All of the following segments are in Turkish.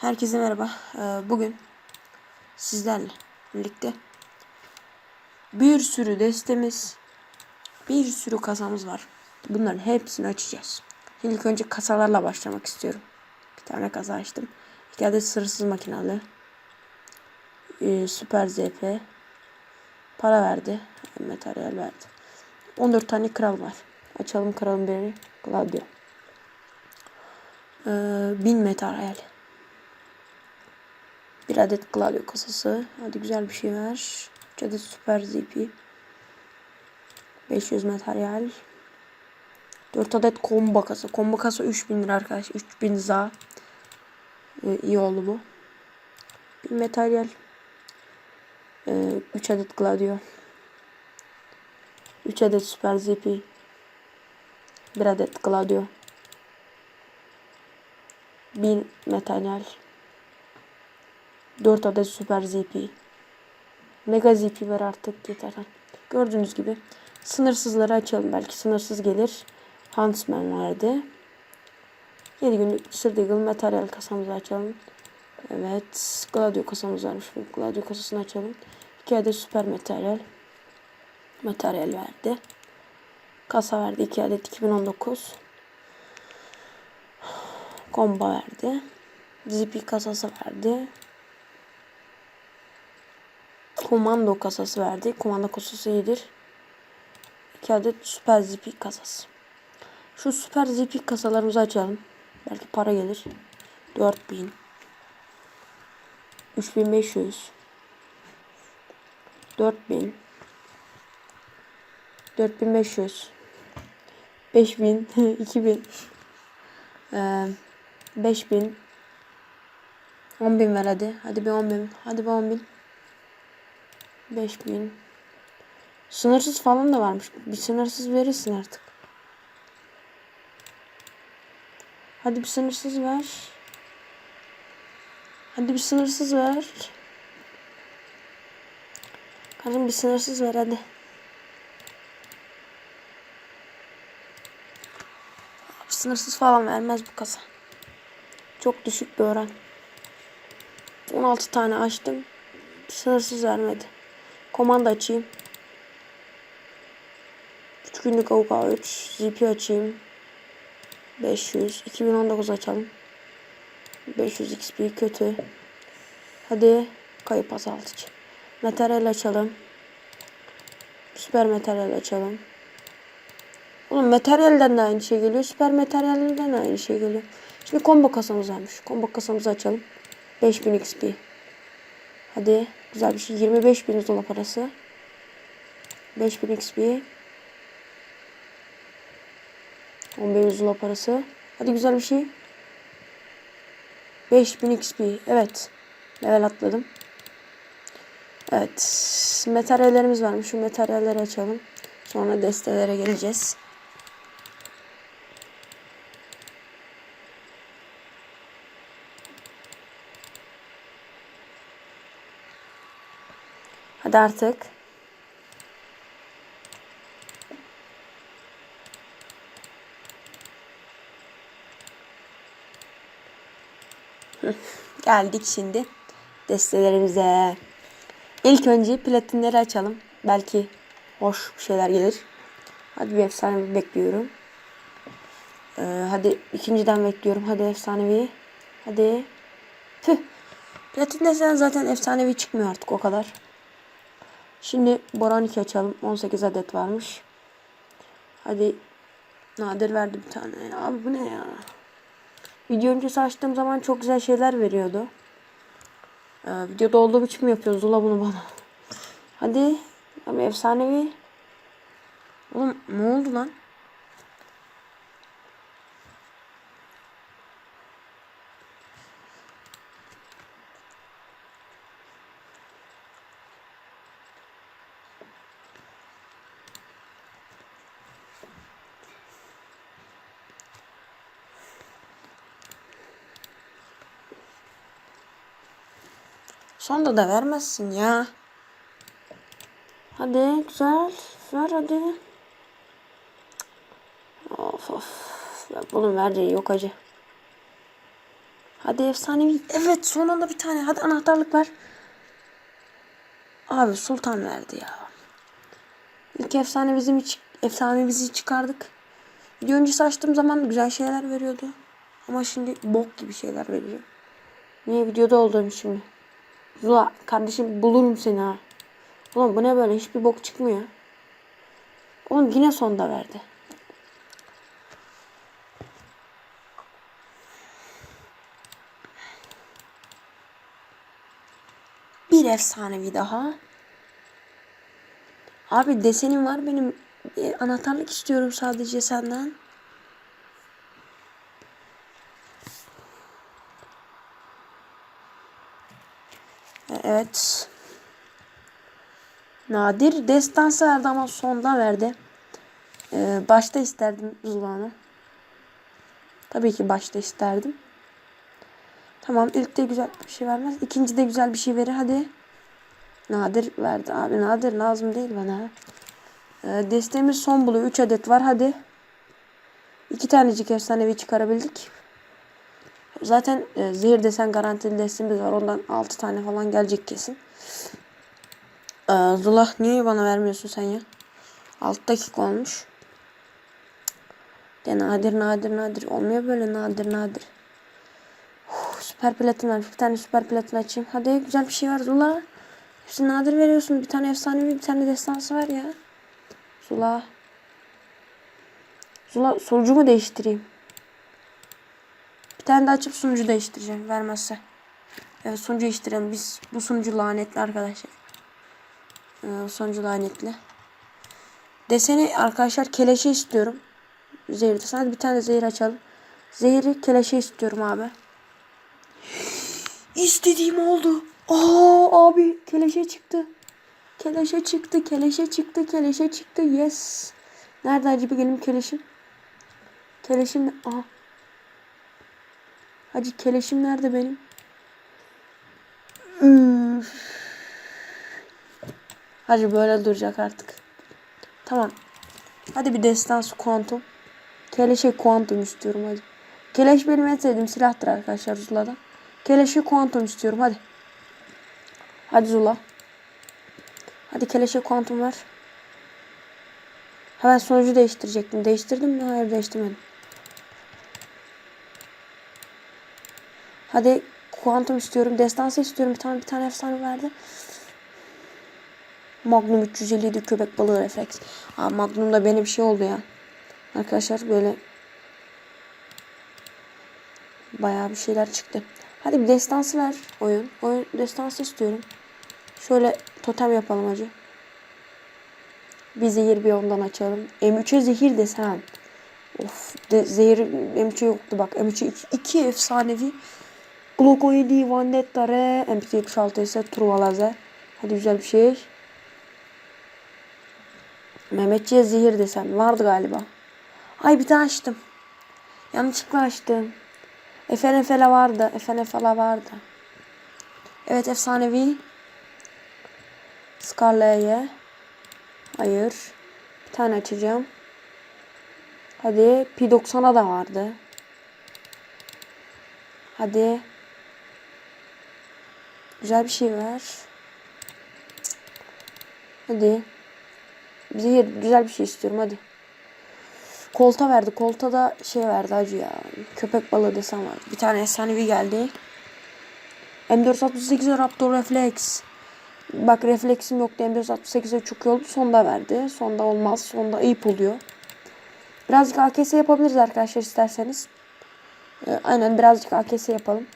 Herkese merhaba. Ee, Bugün sizlerle birlikte bir sürü destemiz, bir sürü kasamız var. Bunların hepsini açacağız. Şimdi ilk önce kasalarla başlamak istiyorum. Bir tane kasa açtım. İki adet sırasız makinalı. Ee, Süper ZP. Para verdi. Materyal verdi. 14 tane kral var. Açalım kralın birini. Gladio. Ee, 1000 materyal. Bir adet klavye kasası. Hadi güzel bir şey ver. 3 adet süper ZP. 500 materyal. 4 adet combo kasa. Combo kasa 3000 lira arkadaş. 3000 za. Ee, iyi oldu bu. Bir materyal. Ee, 3 adet Gladio. 3 adet Super ZP. 1 adet Gladio. 1000 materyal. 4 adet Super ZP. Mega ZP ver artık yeter. Gördüğünüz gibi sınırsızları açalım. Belki sınırsız gelir. Huntsman verdi. 7 günlük Sir Deagle materyal kasamızı açalım. Evet. Gladio kasamız varmış. Gladio kasasını açalım. 2 adet süper materyal. Materyal verdi. Kasa verdi. 2 adet 2019. Komba verdi. ZP kasası verdi. Komando kasası verdi. Komando kasası iyidir. 2 adet süper ZP kasası. Şu süper ZP kasalarımızı açalım. Belki para gelir. 4000 3500 4000 4500 5000 2000 ee, 5000 10000 ver hadi. Hadi bir 10000. Hadi bir 10000. 5000 Sınırsız falan da varmış. Bir sınırsız verirsin artık. Hadi bir sınırsız ver. Hadi bir sınırsız ver. Karım bir sınırsız ver hadi. Sınırsız falan vermez bu kasa. Çok düşük bir oran. 16 tane açtım. Sınırsız vermedi. Komanda açayım. 3 günlük avuka 3. ZP açayım. 500. 2019 açalım. 500 XP kötü. Hadi kayıp azaltıcı. Materyal açalım. Süper materyal açalım. Oğlum materyalden de aynı şey geliyor. Süper materyalden de aynı şey geliyor. Şimdi combo kasamız varmış. Combo kasamızı açalım. 5000 XP. Hadi güzel bir şey. 25 bin dolar parası. 5000 XP. 15 dolar parası. Hadi güzel bir şey. 5000 XP. Evet. Level atladım. Evet. Materyallerimiz varmış. Şu materyalleri açalım. Sonra destelere geleceğiz. Hadi artık. Geldik şimdi destelerimize. İlk önce platinleri açalım. Belki hoş bir şeyler gelir. Hadi bir efsanevi bekliyorum. Ee, hadi ikinciden bekliyorum. Hadi efsanevi. Hadi. Tüh. Platin desen zaten efsanevi çıkmıyor artık o kadar. Şimdi Boran 2 açalım. 18 adet varmış. Hadi nadir verdi bir tane. Abi bu ne ya? Video öncesi açtığım zaman çok güzel şeyler veriyordu. Ee, videoda olduğu için mi yapıyoruz? Ula bunu bana. Hadi. Abi efsanevi. Oğlum ne oldu lan? Sonda da vermezsin ya. Hadi güzel. Ver hadi. Of of. Ya bunun verdiği yok acı. Hadi efsanevi. Evet son anda bir tane. Hadi anahtarlık ver. Abi sultan verdi ya. İlk efsane bizim hiç efsane bizi çıkardık. Video öncesi açtığım zaman güzel şeyler veriyordu. Ama şimdi bok gibi şeyler veriyor. Niye videoda olduğum şimdi? Zula kardeşim bulurum seni ha. Oğlum bu ne böyle hiçbir bok çıkmıyor. Oğlum yine sonda verdi. Bir efsanevi daha. Abi desenim var benim. E, anahtarlık istiyorum sadece senden. E, Evet. Nadir destansı verdi ama sonda verdi. Ee, başta isterdim Zula'nı. Tabii ki başta isterdim. Tamam ilk de güzel bir şey vermez. İkinci de güzel bir şey verir hadi. Nadir verdi abi. Nadir lazım değil bana. Ee, desteğimiz son buluyor. 3 adet var hadi. İki tanecik efsanevi çıkarabildik. Zaten e, zehir desen garantili desteğimiz var. Ondan 6 tane falan gelecek kesin. Ee, Zula niye bana vermiyorsun sen ya? 6 dakika olmuş. De nadir nadir nadir. Olmuyor böyle nadir nadir. Uf, süper platin var. Bir tane süper platin açayım. Hadi güzel bir şey var Zula. Hepsini nadir veriyorsun. Bir tane efsanevi bir tane destansı var ya. Zula. Zula sunucu mu değiştireyim? Bir tane de açıp sunucu değiştireceğim. Vermezse. Evet sunucu değiştirelim. Biz bu sunucu lanetli arkadaşlar. Ee, sonucu lanetli. Deseni arkadaşlar keleşe istiyorum. Zehir desen. Hadi bir tane zehir açalım. Zehiri keleşe istiyorum abi. İstediğim oldu. Aa abi keleşe çıktı. Keleşe çıktı, keleşe çıktı, keleşe çıktı. Yes. Nerede acaba benim keleşim? Keleşim aha. Hacı keleşim nerede benim? Üf. Hacı böyle duracak artık. Tamam. Hadi bir destansı kuantum. Keleşe kuantum istiyorum hadi. Keleş benim en sevdiğim silahtır arkadaşlar Zula'da. Keleşe kuantum istiyorum hadi. Hadi Zula. Hadi keleşe kuantum ver. Ha ben sonucu değiştirecektim. Değiştirdim mi? Hayır değiştirmedim. Hadi kuantum istiyorum. Destansı istiyorum. Bir tane bir tane efsane verdi. Magnum 357 köpek balığı refleks. Aa, Magnum'da benim şey oldu ya. Arkadaşlar böyle bayağı bir şeyler çıktı. Hadi bir destansı ver oyun. Oyun destansı istiyorum. Şöyle totem yapalım hacı. Bir zehir bir ondan açalım. M3'e zehir desen. Of de, zehir M3'e yoktu bak. M3'e 2, 2 efsanevi. Glock 17 Vandetta R. MP 76 ise Truva Lazer. Hadi güzel bir şey. Mehmetçiğe zehir desem vardı galiba. Ay bir tane açtım. Yanlışlıkla açtım. Efen Efele vardı. Efen Efele vardı. Evet efsanevi. Scarlet'e. Hayır. Bir tane açacağım. Hadi. P90'a da vardı. Hadi. Güzel bir şey ver. Hadi. Zehir güzel bir şey istiyorum hadi. Kolta verdi. Kolta da şey verdi acı ya. Köpek balığı desem var. Bir tane efsanevi geldi. M468 Raptor Reflex. Bak refleksim yoktu. M468'e çok iyi oldu. Sonda verdi. Sonda olmaz. Sonda ayıp oluyor. Birazcık AKS yapabiliriz arkadaşlar isterseniz. Ee, aynen birazcık AKS yapalım.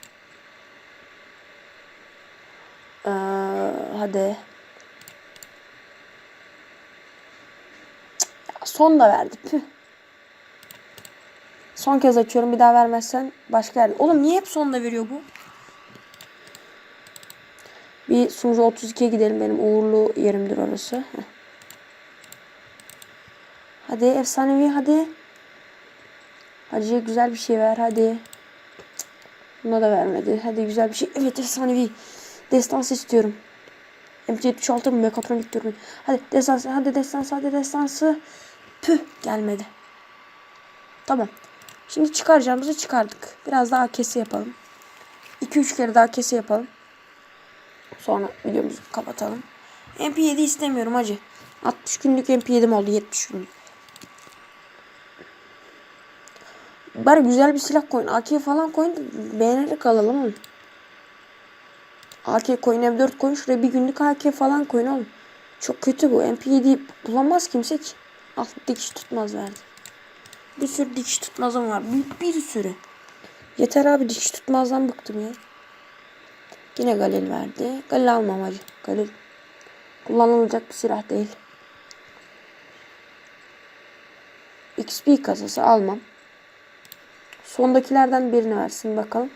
Ee, hadi. Son da verdi. Püh. Son kez açıyorum. Bir daha vermezsen başka yerde. Oğlum niye hep sonda veriyor bu? Bir sunucu 32'ye gidelim. Benim uğurlu yerimdir orası. Hadi efsanevi hadi. Hacı güzel bir şey ver hadi. Buna da vermedi. Hadi güzel bir şey. Evet efsanevi. Destansı istiyorum. M76 mı? Mekatronik dürbün. Hadi destansı. Hadi destansı. Hadi destansı. Püh gelmedi. Tamam. Şimdi çıkaracağımızı çıkardık. Biraz daha kesi yapalım. 2-3 kere daha kese yapalım. Sonra videomuzu kapatalım. MP7 istemiyorum hacı. 60 günlük MP7'm oldu 70 günlük. Bari güzel bir silah koyun. AK falan koyun beğenerek alalım oğlum. AK koyun M4 koyun. Şuraya bir günlük AK falan koyun oğlum. Çok kötü bu. MP7 bulamaz kimse ki. Al dikiş tutmaz verdi. Bir sürü dikiş tutmazım var. Bir, bir sürü. Yeter abi dikiş tutmazdan bıktım ya. Yine Galil verdi. Galil almam hacı. Galil kullanılacak bir silah değil. XP kasası almam. Sondakilerden birini versin bakalım.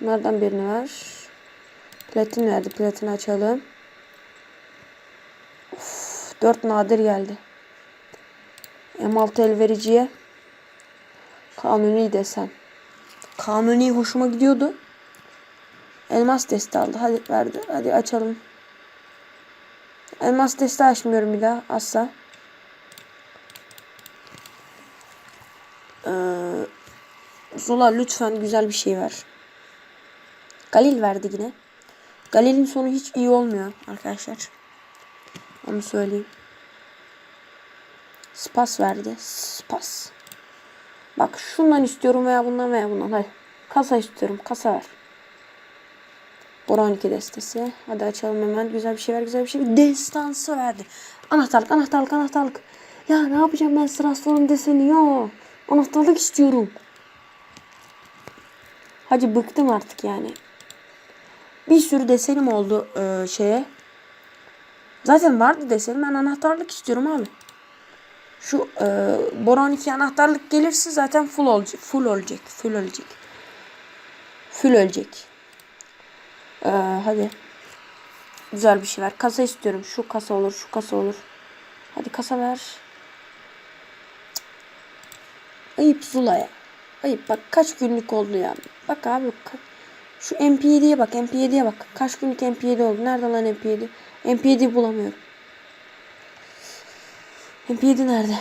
Bunlardan birini ver. Platin verdi. Platin açalım. Uf, 4 nadir geldi. M6 el vericiye. Kanuni desen. Kanuni hoşuma gidiyordu. Elmas deste aldı. Hadi verdi. Hadi açalım. Elmas deste açmıyorum bir daha. Asla. Ee, Zola lütfen güzel bir şey ver. Galil verdi yine. Galil'in sonu hiç iyi olmuyor arkadaşlar. Onu söyleyeyim. Spas verdi. Spas. Bak şundan istiyorum veya bundan veya bundan. Hadi. Kasa istiyorum. Kasa ver. Bora 12 destesi. Hadi açalım hemen. Güzel bir şey ver. Güzel bir şey ver. Destansı verdi. Anahtarlık, anahtarlık, anahtarlık. Ya ne yapacağım ben Strasbourg'un deseni ya. Anahtarlık istiyorum. Hacı bıktım artık yani. Bir sürü desenim oldu e, şeye. Zaten vardı desenim. Ben anahtarlık istiyorum abi. Şu e, Boron 2 anahtarlık gelirse zaten full olacak. Full olacak. Full olacak. Full olacak. E, hadi. Güzel bir şey ver. Kasa istiyorum. Şu kasa olur. Şu kasa olur. Hadi kasa ver. Ayıp Zula'ya. Ayıp bak kaç günlük oldu ya. Bak abi şu MP7'ye bak MP7'ye bak. Kaç günlük MP7 oldu. Nerede lan MP7? MP7 bulamıyorum. MP7 nerede?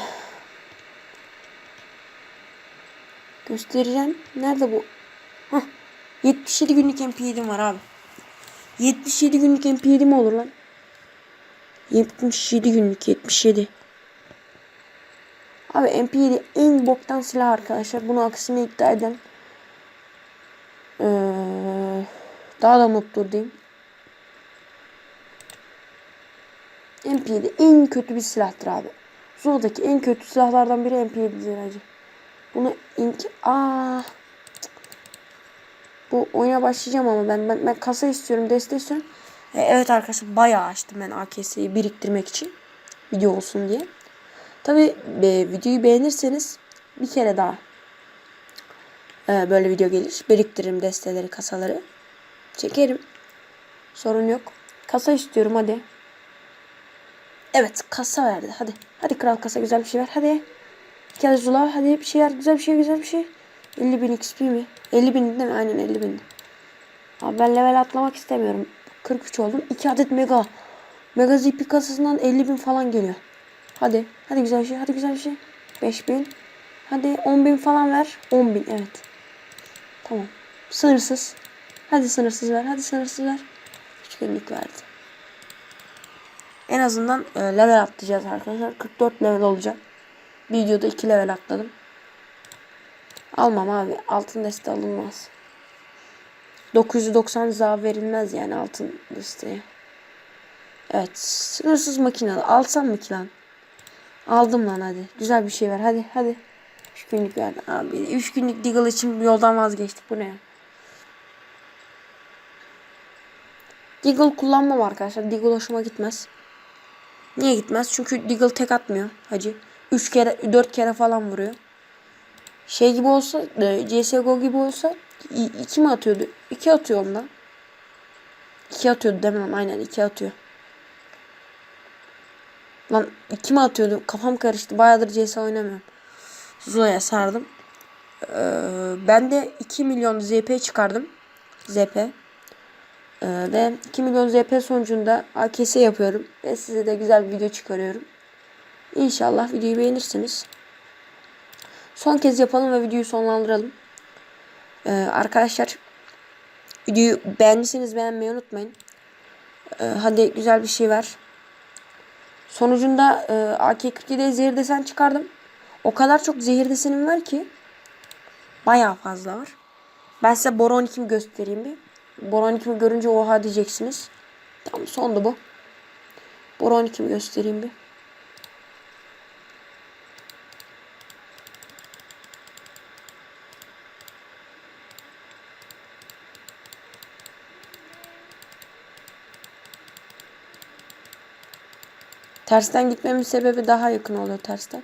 Göstereceğim. Nerede bu? Hah. 77 günlük MP7'm var abi. 77 günlük MP7 mi olur lan? 77 günlük 77. Abi MP7 en boktan silah arkadaşlar. Bunu aksine iddia eden ee, daha da mutlu diyeyim. MP7 en kötü bir silahtır abi. Zula'daki en kötü silahlardan biri MP7'dir hacı. Bunu ink... Aa. Bu oyuna başlayacağım ama ben ben, ben kasa istiyorum, deste istiyorum. E, evet arkadaşlar bayağı açtım ben AKS'yi biriktirmek için. Video olsun diye. Tabi e, videoyu beğenirseniz bir kere daha e, böyle video gelir. Biriktiririm desteleri, kasaları. Çekerim. Sorun yok. Kasa istiyorum hadi. Evet kasa verdi. Hadi. Hadi kral kasa güzel bir şey ver. Hadi. Gel Zula. Hadi bir şeyler güzel bir şey güzel bir şey. 50 bin XP mi? 50 bin değil mi? Aynen 50 bin. Abi ben level atlamak istemiyorum. 43 oldum. 2 adet mega. Mega ZP kasasından 50 bin falan geliyor. Hadi. Hadi güzel bir şey. Hadi güzel bir şey. 5 bin. Hadi 10 bin falan ver. 10 bin evet. Tamam. Sınırsız. Hadi sınırsız ver. Hadi sınırsız ver. 3 günlük verdi. En azından e, level atlayacağız arkadaşlar. 44 level olacak. Videoda 2 level atladım. Almam abi. Altın deste alınmaz. 990 za verilmez yani altın desteğe. Evet. Sınırsız makine. Alsam mı ki lan? Aldım lan hadi. Güzel bir şey ver. Hadi hadi. 3 günlük ver. Abi 3 günlük Deagle için yoldan vazgeçtik. Bu ne ya? Deagle kullanmam arkadaşlar. Deagle hoşuma gitmez. Niye gitmez? Çünkü Deagle tek atmıyor hacı. 3 kere 4 kere falan vuruyor. Şey gibi olsa e, CSGO gibi olsa 2 mi atıyordu? 2 atıyor onda. 2 atıyordu demem aynen 2 atıyor. Lan 2 mi atıyordu? Kafam karıştı. Bayağıdır CS oynamıyorum. Zula'ya sardım. Ee, ben de 2 milyon ZP çıkardım. ZP. Ee, ve 2 milyon ZP sonucunda AKS yapıyorum. Ve size de güzel bir video çıkarıyorum. İnşallah videoyu beğenirsiniz. Son kez yapalım ve videoyu sonlandıralım. Ee, arkadaşlar videoyu beğendiyseniz beğenmeyi unutmayın. Ee, hadi güzel bir şey ver. Sonucunda e, AK-47'ye zehir desen çıkardım. O kadar çok zehir desenim var ki. Bayağı fazla var. Ben size Boron 2'mi göstereyim bir. Boron 2'mi görünce oha diyeceksiniz. Tamam sondu bu. Boron 2'mi göstereyim bir. Tersten gitmemin sebebi daha yakın oluyor tersten.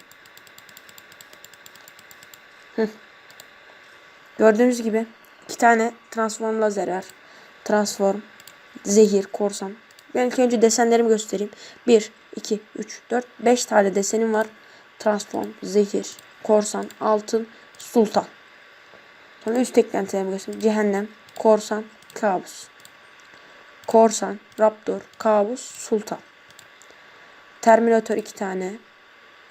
Gördüğünüz gibi iki tane transform lazer var. Transform, zehir, korsan. Ben ilk önce desenlerimi göstereyim. 1, 2, 3, 4, 5 tane desenim var. Transform, zehir, korsan, altın, sultan. Sonra üst eklentilerimi göstereyim. Cehennem, korsan, kabus. Korsan, raptor, kabus, sultan. Terminator iki tane.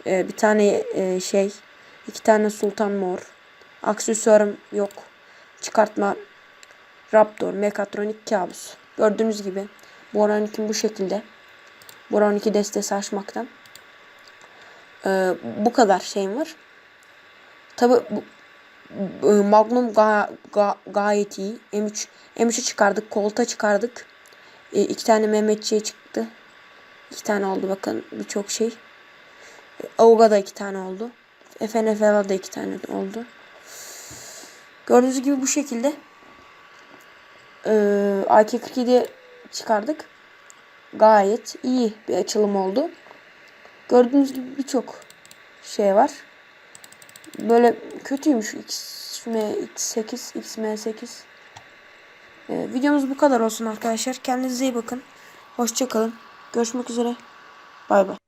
Ee, bir tane e, şey. iki tane Sultan Mor. Aksesuarım yok. Çıkartma. Raptor. Mekatronik kabus. Gördüğünüz gibi. Boran 2 bu şekilde. Boran 2 destesi açmaktan. Ee, bu kadar şeyim var. Tabi bu, bu- Magnum ga, ga, gayet iyi. M3 M3'ü çıkardık. Kolta çıkardık. E, iki tane Mehmetçiye çıktı. İki tane oldu bakın birçok şey. Avuga da iki tane oldu. FNFL'a da iki tane oldu. Gördüğünüz gibi bu şekilde ee, AK-47 çıkardık. Gayet iyi bir açılım oldu. Gördüğünüz gibi birçok şey var. Böyle kötüymüş XM, X8, XM8. Ee, videomuz bu kadar olsun arkadaşlar. Kendinize iyi bakın. Hoşçakalın. Görüşmek üzere. Bay bay.